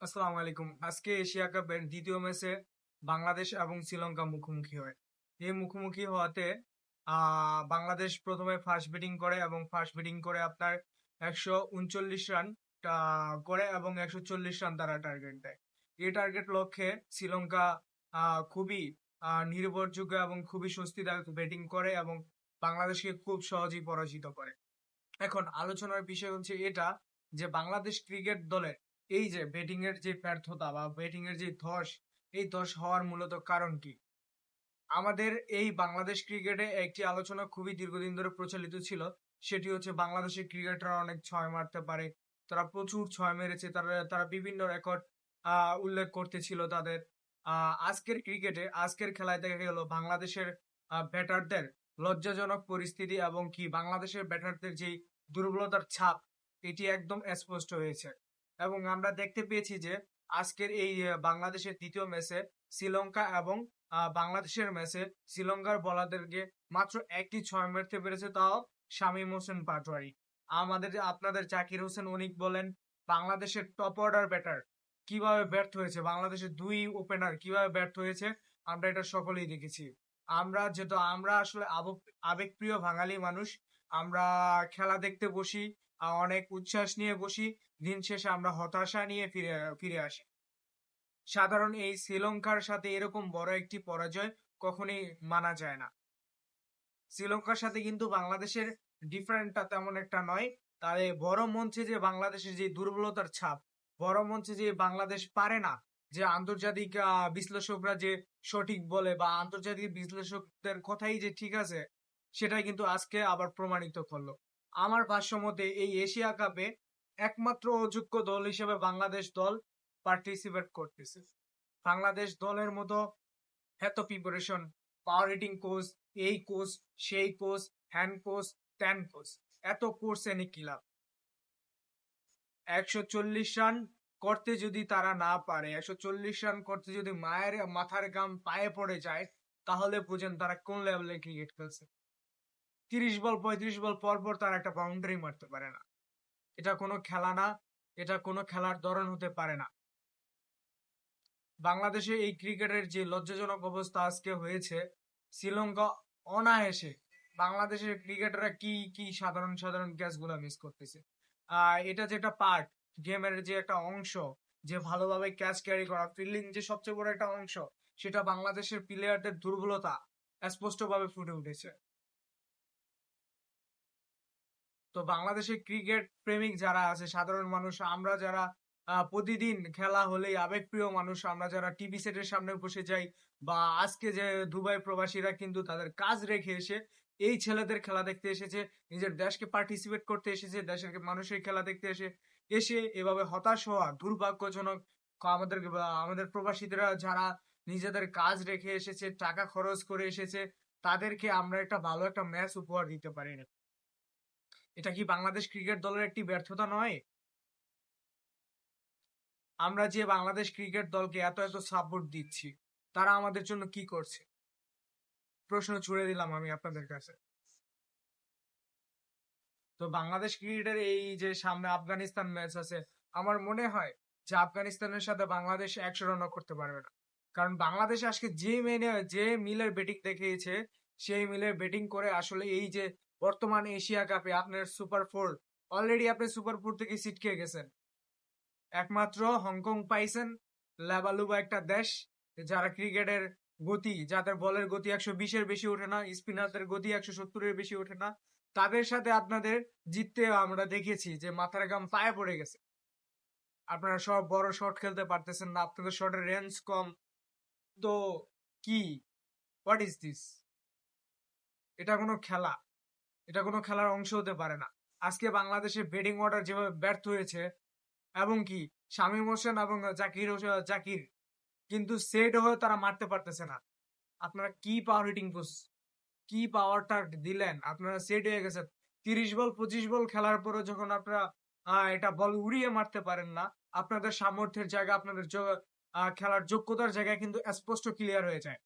আসসালামু আলাইকুম। আজকে এশিয়া কাপের দ্বিতীয় ম্যাচে বাংলাদেশ এবং শ্রীলঙ্কা মুখোমুখি হয়। এই মুখোমুখি হওয়াতে বাংলাদেশ প্রথমে ফার্স্ট ব্যাটিং করে এবং ফার্স্ট ব্যাটিং করে আপনার একশো উনচল্লিশ রান করে এবং একশো চল্লিশ রান তারা টার্গেট দেয়। এই টার্গেট লক্ষ্যে শ্রীলঙ্কা খুবই নির্ভরযোগ্য এবং খুবই স্বস্তিদায়ক ব্যাটিং করে এবং বাংলাদেশকে খুব সহজেই পরাজিত করে। এখন আলোচনার বিষয় হচ্ছে এটা যে বাংলাদেশ ক্রিকেট দলের এই যে ব্যাটিং এর যে ব্যর্থতা বা ব্যাটিং এর যে ধস, এই ধস হওয়ার মূলত কারণ কি? আমাদের এই বাংলাদেশ ক্রিকেটে একটি আলোচনা খুবই দীর্ঘদিন ধরে প্রচলিত ছিল, সেটি হচ্ছে বাংলাদেশের ক্রিকেটাররা অনেক ছয় মারতে পারে, তারা প্রচুর ছয় মেরেছে, তারা তারা বিভিন্ন রেকর্ড উল্লেখ করতেছিল তাদের। আজকের ক্রিকেটে, আজকের খেলায় দেখা গেল বাংলাদেশের ব্যাটারদের লজ্জাজনক পরিস্থিতি এবং কি বাংলাদেশের ব্যাটারদের যেই দুর্বলতার ছাপ, এটি একদম স্পষ্ট হয়েছে। এবং আমরা দেখতে পেয়েছি যে আজকের এই বাংলাদেশের দ্বিতীয় ম্যাচে শ্রীলঙ্কা এবং বাংলাদেশের ম্যাচে শ্রীলঙ্কার বলারদেরকে মাত্র একটি ছয় মারতে পেরেছে তাও শামীম হোসেন পাটোয়ারি। আমাদের আপনাদের জাকির হোসেন অনিক বলেন, বাংলাদেশের টপ অর্ডার ব্যাটার কীভাবে ব্যর্থ হয়েছে, বাংলাদেশের দুই ওপেনার কীভাবে ব্যর্থ হয়েছে, আমরা এটা সকলেই দেখেছি। আমরা যেহেতু, আমরা আসলে আবেগ- আবেগপ্রিয় বাঙালি মানুষ, আমরা খেলা দেখতে বসি অনেক উচ্ছ্বাস নিয়ে বসি। দিন শেষে আমরা হতাশা নিয়ে ফিরে ফিরে আসি। সাধারণ এই শ্রীলঙ্কার সাথে এরকম বড় একটি পরাজয় কখনোই মানা যায় না। শ্রীলঙ্কার সাথে কিন্তু বাংলাদেশের ডিফারেন্টটা তেমন একটা নয়। তাহলে বড় মঞ্চে যে বাংলাদেশের যে দুর্বলতার ছাপ, বড় মঞ্চে যে বাংলাদেশ পারে না, যে আন্তর্জাতিক বিশ্লেষকরা যে সঠিক বলে বা আন্তর্জাতিক বিশ্লেষকদের কথাই যে ঠিক আছে, সেটাই কিন্তু আজকে আবার প্রমাণিত করল। আমার ভাষ্য মতে এই এশিয়া কাপে একমাত্র অযোগ্য দল হিসেবে বাংলাদেশ দল পার্টিসিপেট করতেছে। বাংলাদেশ দলের মতো এত প্রিপারেশন পাওয়ার হিটিং কোচ এই কোচ সেই কোচ হ্যান্ড কোচ ত্যান কোচ এত কোর্স এনে কি লাভ একশো চল্লিশ রান করতে যদি তারা না পারে, একশো চল্লিশ রান করতে যদি মায়ের, মাথার গাম পায়ে পড়ে যায়, তাহলে বুঝেন তারা কোন লেভেলে ক্রিকেট খেলছে। তিরিশ বল, পঁয়ত্রিশ বল পর পর তারা একটা বাউন্ডারি মারতে পারে না। এটা কোনো খেলা না, এটা কোনো খেলার ধরন হতে পারে না। বাংলাদেশে এই ক্রিকেটের যে লজ্জাজনক অবস্থা আজকে হয়েছে, শ্রীলঙ্কা অনায়াসে বাংলাদেশের ক্রিকেটাররা কি কি সাধারণ সাধারণ ক্যাচগুলা মিস করতেছে। আহ, এটা যে একটা পার্ট গেমের যে একটা অংশ, যে ভালোভাবে ক্যাচ ক্যারি করা ফিল্ডিং যে সবচেয়ে বড় একটা অংশ, সেটা বাংলাদেশের প্লেয়ারদের দুর্বলতা স্পষ্টভাবে ফুটে উঠেছে। তো বাংলাদেশের ক্রিকেট প্রেমিক যারা আছে, সাধারণ মানুষ, আমরা যারা প্রতিদিন খেলা হলেই আবেগপ্রিয় মানুষ, আমরা যারা টিভি সেটের সামনে বসে যাই বা আজকে যে দুবাই প্রবাসীরা কিন্তু তাদের কাজ রেখে এসে এই ছেলেদের খেলা দেখতে এসেছে, নিজের দেশকে পার্টিসিপেট করতে এসেছে, দেশের মানুষের খেলা দেখতে এসে এসে এভাবে হতাশ হওয়া দুর্ভাগ্যজনক। আমাদের আমাদের প্রবাসীরা যারা নিজেদের কাজ রেখে এসেছে, টাকা খরচ করে এসেছে, তাদেরকে আমরা একটা ভালো একটা ম্যাচ উপহার দিতে পারি না। এটা কি বাংলাদেশ ক্রিকেট দলের একটি ব্যর্থতা নয়? আমরা যে বাংলাদেশ ক্রিকেট দলকে এত এত সাপোর্ট দিচ্ছি, তারা আমাদের জন্য কি করছে? প্রশ্ন ছুড়ে দিলাম আমি আপনাদের কাছে। তো বাংলাদেশ ক্রিকেটের এই যে সামনে আফগানিস্তান ম্যাচ আছে, আমার মনে হয় যে আফগানিস্তানের সাথে বাংলাদেশ একশো রানও করতে পারবে না। কারণ বাংলাদেশ আজকে যে মেনে যে মিলের ব্যাটিং দেখিয়েছে, সেই মিলের ব্যাটিং করে আসলে এই যে বর্তমান এশিয়া কাপে আপনার সুপার ফোর অলরেডি আপনি সুপার ফোর থেকে খেয়ে গেছেন। একমাত্র হংকং পাইছেন লাবালুবা একটা দেশ, যারা ক্রিকেটের গতি, যাদের বলের গতি একশো বিশের বেশি ওঠে না, স্পিনারদের গতি একশো সত্তরের বেশি ওঠে না, তাদের সাথে আপনাদের জিততে আমরা দেখেছি যে মাথার গাম পায়ে পড়ে গেছে। আপনারা সব বড় শট খেলতে পারতেছেন না, আপনাদের শটের রেঞ্জ কম। তো কি? হোয়াট ইজ দিস এটা কোনো খেলা। এটা কোনো খেলার অংশ হতে পারে না। আজকে বাংলাদেশের ব্যাটিং অর্ডার যেভাবে ব্যর্থ হয়েছে, এবং কি, শামীম হোসেন এবং জাকির জাকির, কিন্তু সেট হয়ে তারা মারতে পারতেছে না। আপনারা কি পাওয়ার হিটিং পোস কি পাওয়ার পাওয়ারটা দিলেন? আপনারা সেট হয়ে গেছেন। তিরিশ বল, পঁচিশ বল খেলার পরে যখন আপনারা এটা বল উড়িয়ে মারতে পারেন না, আপনাদের সামর্থ্যের জায়গা, আপনাদের খেলার যোগ্যতার জায়গায় কিন্তু স্পষ্ট ক্লিয়ার হয়ে যায়।